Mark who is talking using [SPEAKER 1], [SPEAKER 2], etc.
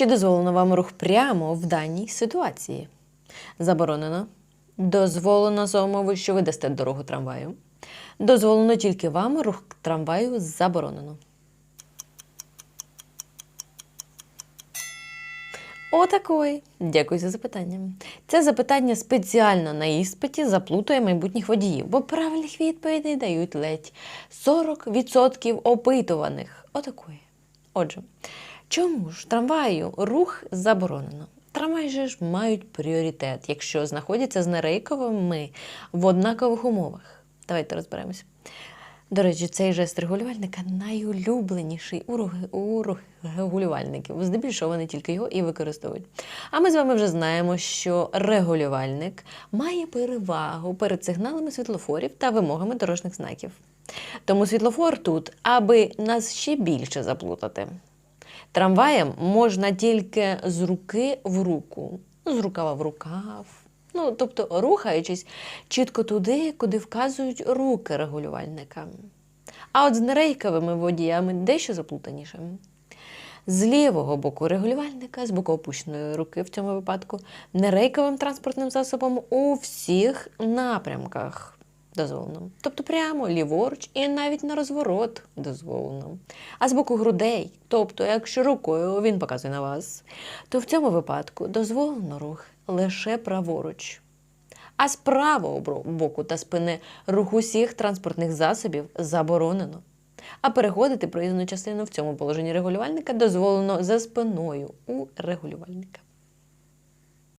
[SPEAKER 1] Чи дозволено вам рух прямо в даній ситуації? Заборонено. Дозволено за умови, що ви дасте дорогу трамваю. Дозволено тільки вам, рух трамваю заборонено. Отакої. Дякую за запитання. Це запитання спеціально на іспиті заплутує майбутніх водіїв, бо правильних відповідей дають ледь 40% опитуваних. Отакої. Отже, чому ж трамваю рух заборонено? Трамваї же ж мають пріоритет, якщо знаходяться з нерейковими в однакових умовах. Давайте розберемося. До речі, цей жест регулювальника найулюбленіший у, регулювальників. Здебільшого вони тільки його і використовують. А ми з вами вже знаємо, що регулювальник має перевагу перед сигналами світлофорів та вимогами дорожніх знаків. Тому світлофор тут, аби нас ще більше заплутати. Трамваєм можна тільки з руки в руку, ну, з рукава в рукав. Ну, тобто рухаючись чітко туди, куди вказують руки регулювальника. А от з нерейковими водіями дещо заплутаніше. З лівого боку регулювальника, з боку опущеної руки в цьому випадку, нерейковим транспортним засобом у всіх напрямках дозволено. Тобто прямо ліворуч і навіть на розворот дозволено. А з боку грудей, тобто, якщо рукою він показує на вас, то в цьому випадку дозволено рух лише праворуч. А з правого боку та спини рух усіх транспортних засобів заборонено. А переходити проїзну частину в цьому положенні регулювальника дозволено за спиною у регулювальника.